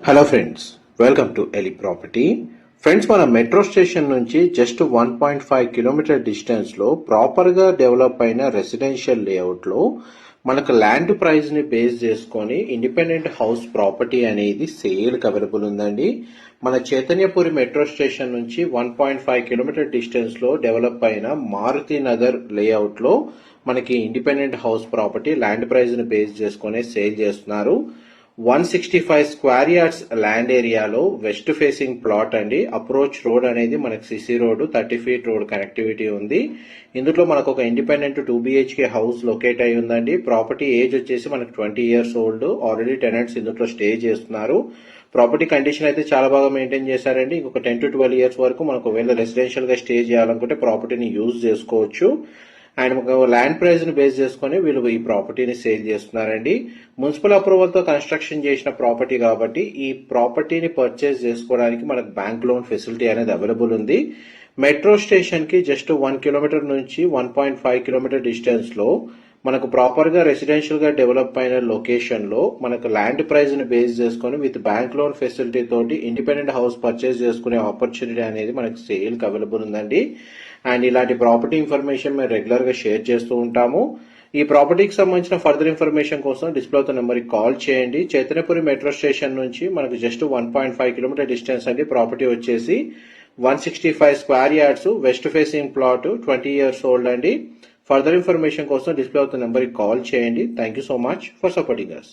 Hello friends welcome to Eli property friends మన metro station నుంచి just one point five kilometre డిస్టెన్స్లో ప్రాపర్గా develop అయిన రెసిడెన్షియల్ లేఅవుట్లో మనకు ల్యాండ్ ప్రైస్ని బేస్ చేసుకొని ఇండిపెండెంట్ హౌస్ ప్రాపర్టీ అనేది సేల్ అవైలబుల్ ఉందండి. మన చైతన్యపురి మెట్రో స్టేషన్ నుంచి వన్ పాయింట్ ఫైవ్ కిలోమీటర్ డిస్టెన్స్లో డెవలప్ అయిన మారుతి నగర్ లేఅవుట్లో మనకి ఇండిపెండెంట్ హౌస్ ప్రాపర్టీ ల్యాండ్ ప్రైస్ని బేస్ చేసుకొని సేల్ చేస్తున్నారు. One sixty five square yards land ఏరియాలో వెస్ట్ ఫేసింగ్ ప్లాట్ అండి. అప్రోచ్ రోడ్ అనేది మనకి C C road thirty feet road connectivity ఉంది. ఇందులో మనకు ఒక independent two B H K house locate అయి ఉందండి. ప్రాపర్టీ ఏజ్ వచ్చేసి మనకు twenty years old. Already tenants ఇందులో స్టే చేస్తున్నారు. ప్రాపర్టీ కండిషన్ అయితే చాలా బాగా మెయింటైన్ చేశారండి. ఇంకొక టెన్ టు ట్వెల్వ్ ఇయర్స్ వరకు మనకు ఒకవేళ రెసిడెన్షియల్గా స్టే చేయాలనుకుంటే ప్రాపర్టీని యూజ్ చేసుకోవచ్చు. అండ్ ఒక ల్యాండ్ ప్రైస్ని బేస్ చేసుకొని వీళ్ళు ఈ ప్రాపర్టీని సేల్ చేస్తున్నారండి. మున్సిపల్ అప్రూవల్తో కన్స్ట్రక్షన్ చేసిన ప్రాపర్టీ కాబట్టి ఈ ప్రాపర్టీని పర్చేస్ చేసుకోవడానికి మనకు బ్యాంక్ లోన్ ఫెసిలిటీ అనేది అవైలబుల్ ఉంది. మెట్రో స్టేషన్కి జస్ట్ వన్ కిలోమీటర్ నుంచి వన్ పాయింట్ ఫైవ్ కిలోమీటర్ డిస్టెన్స్లో మనకు ప్రాపర్గా రెసిడెన్షియల్గా డెవలప్ అయిన లొకేషన్లో మనకు ల్యాండ్ ప్రైస్ని బేస్ చేసుకొని విత్ బ్యాంక్ లోన్ ఫెసిలిటీ తోటి ఇండిపెండెంట్ హౌస్ పర్చేస్ చేసుకునే ఆపర్చునిటీ అనేది మనకు సేల్కి అవైలబుల్ ఉందండి. అండ్ ఇలాంటి ప్రాపర్టీ ఇన్ఫర్మేషన్ మేము రెగ్యులర్గా షేర్ చేస్తూ ఉంటాము. ఈ ప్రాపర్టీకి సంబంధించిన ఫర్దర్ ఇన్ఫర్మేషన్ కోసం డిస్ప్లే అవుతున్న నెంబర్కి కాల్ చేయండి. చైతన్యపురి మెట్రో స్టేషన్ నుంచి మనకు just one point five kilometre distance అండి ప్రాపర్టీ వచ్చేసి. One sixty five square yards west facing plot twenty years old అండి. ఫర్దర్ ఇన్ఫర్మేషన్ కోసం డిస్ప్లే అవుతున్న నెంబర్కి కాల్ చేయండి. Thank you so much for supporting us